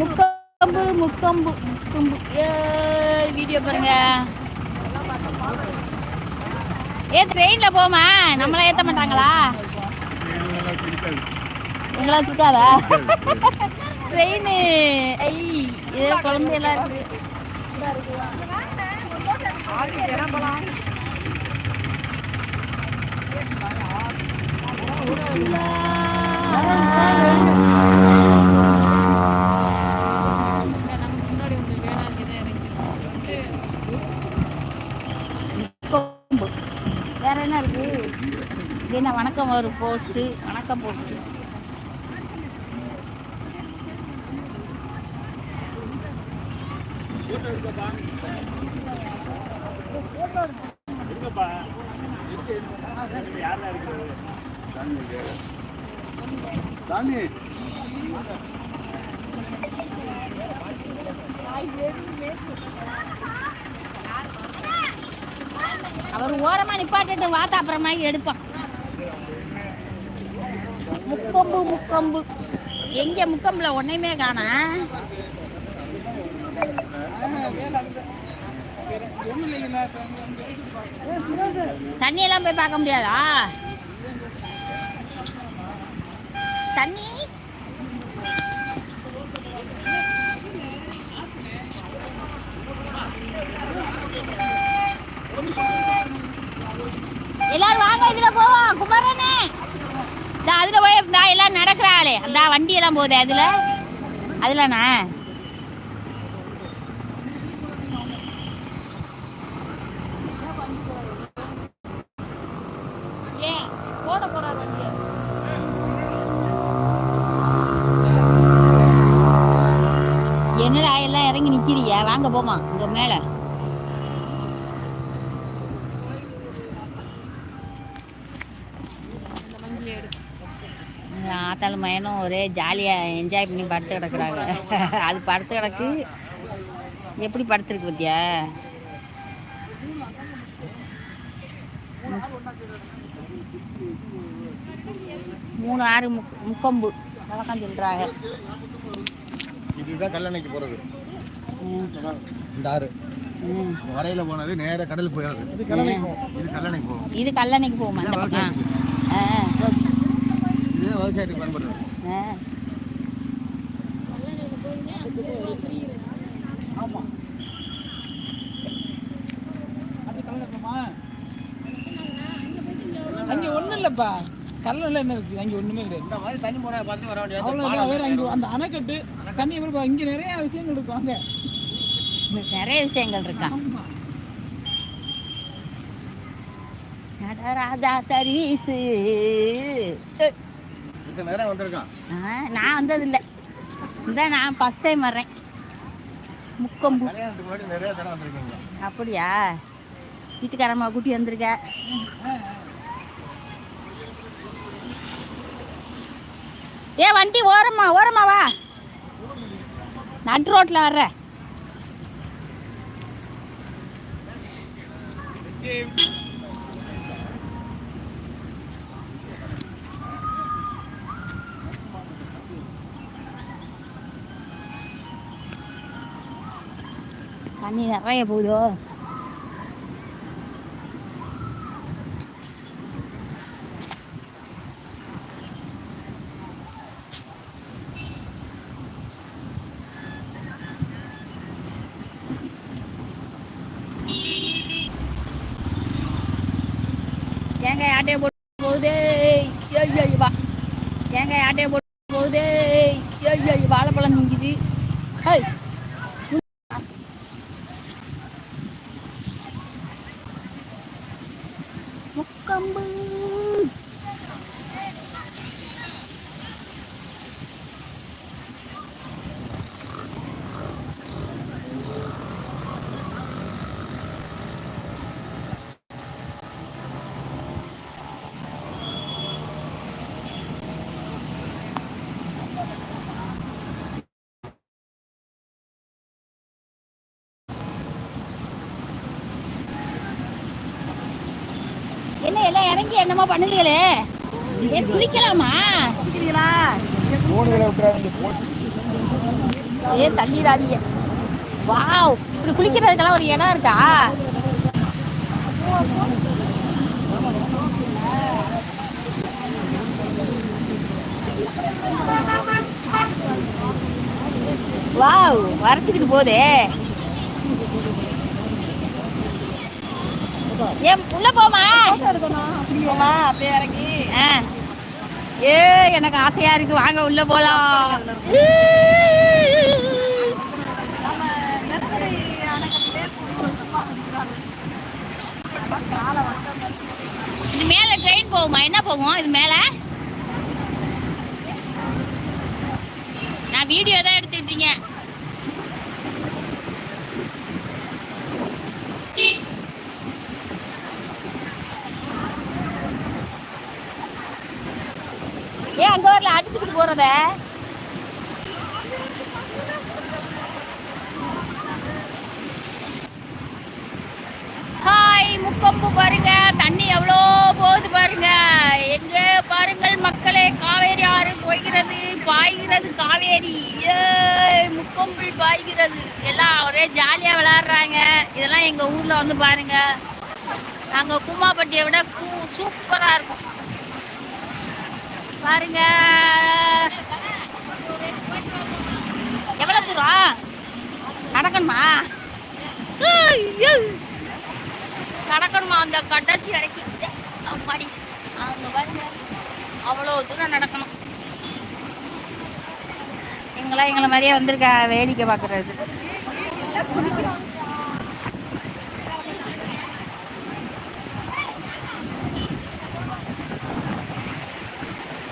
Mukkombu Mukkombu Mukkombu. Video பாருங்க. ஏ ட்ரெயின்ல போமா நம்மள ஏத்த மாட்டாங்களா? எங்களா சுத்தாதா? ட்ரெயின் ஐ ஏதோ குழந்தையெல்லாம் இருக்கு. வேறு என்ன இருக்கு? இது என்ன வணக்கம் ஒரு போஸ்ட்டு வணக்கம் போஸ்ட்டு சாமி. அவர் ஓரமா நிப்பாட்டிட்டு வாத்தா அப்புறமா எடுப்பான். முக்கொம்பு முக்கொம்பு. எங்க முக்கம்புல ஒன்னையுமே காணா. தண்ணி எல்லாம் போய் பார்க்க முடியாதா? தண்ணி அதுல போய் நான் எல்லாம் நடக்கிறாளே அந்த வண்டி எல்லாம் போகுது அதுல. அதுலண்ணா? போட என்னடா எல்லாம் இறங்கி நிக்கிறியா வாங்க போமா இங்க மேல. ஆத்தாள் மயனும் ஒரே ஜாலியாக என்ஜாய் பண்ணி படுத்து கிடக்குறாங்க. அது படுத்து கிடக்கு. எப்படி படுத்துருக்கு பத்தியா? மூணு ஆறு முக் முக்கொம்பு. வழக்கம் சொல்கிறாங்க இதுதான் கல்லணைக்கு போறது. ம். இந்த ஆறு. வரையில போனது நேரா கடல் போயிடுது இது கல்லணைக்கு போகும். இது கல்லணைக்கு போகும் அந்த பக்கம். விவசாயத்துக்கு பயன்படுறது ஆ. அங்க ஒண்ணும் இல்லப்பா. கல்லல என்ன இருக்கு? அங்க ஒண்ணுமே கிடையாது. இந்த மாதிரி தண்ணி போற பார்த்து வர வேற அங்க அந்த அணைக்கட்டு தண்ணி எப்படி இங்க நிறைய விஷயங்கள் இருக்கும் அங்க. நிறைய விஷயங்கள் இருக்கா? நடராஜா சர்வீஸ் இந்த நேரம் வந்திருக்கான். நான் வந்ததில்லை. இந்த நான் ஃபஸ்ட் டைம் வர்றேன். முக்கம்பு. முன்னாடி நிறைய தரம் வந்திருக்கீங்க. அப்படியா? வீட்டுக்காரம்மா கூட்டி வந்திருக்க. ஏ வண்டி ஓரமா ஓரமா வா. நடு ரோட்ல வர்ற. தண்ணி நிறைய போகுதோ தேங்காய் ஆட்டையை போட்டு போகுதே ஐயோ வா தேங்காய் ஆட்டையை போட்டு போகுதே ஐயோ வாழைப்பழம் நிற்குது ஹை என்ன எல்லாம் இறங்கி என்னமோ பண்ணுதுகளே. ஏ குளிக்கலாமா? ஏ தள்ளிடாதீங்க. வாவ் இப்படி குளிக்கிறதுக்கெல்லாம் ஒரு இடம் இருக்கா? வாவ் வரைச்சிக்கிட்டு போதே. ஏன் உள்ள போமா போமா அப்படியே இறங்கி. ஏ எனக்கு ஆசையா இருக்கு. வாங்க உள்ள போலாம். இது மேல ட்ரெயின் போகுமா? என்ன போகும்? இது மேல? நான் வீடியோ தான் எடுத்துக்கிட்டீங்க. ஏன் அங்கே வரல அடிச்சுக்கிட்டு போறத? ஹாய் முக்கொம்பு பாருங்க. தண்ணி எவ்வளோ போகுது பாருங்க. எங்க பாருங்கள் மக்களே காவேரி ஆறு போய்கிறது பாய்கிறது காவேரி. ஏய் முக்கொம்பில் பாய்கிறது. எல்லாம் ஒரே ஜாலியா விளையாடுறாங்க இதெல்லாம் எங்க ஊர்ல வந்து பாருங்க. நாங்க கூமாப்பட்டியை விட கூ சூப்பரா இருக்கும். பாருங்க. எவ்வளவு தூரம்? நடக்கணுமா? நடக்கணுமா அந்த கடைசி வரைக்கும் அம்மாடி அங்க பாருங்க. அவ்வளோ தூரம் நடக்கணும். எங்களாம் எங்களை மாதிரியே வந்திருக்கா வேடிக்கை பார்க்கறது.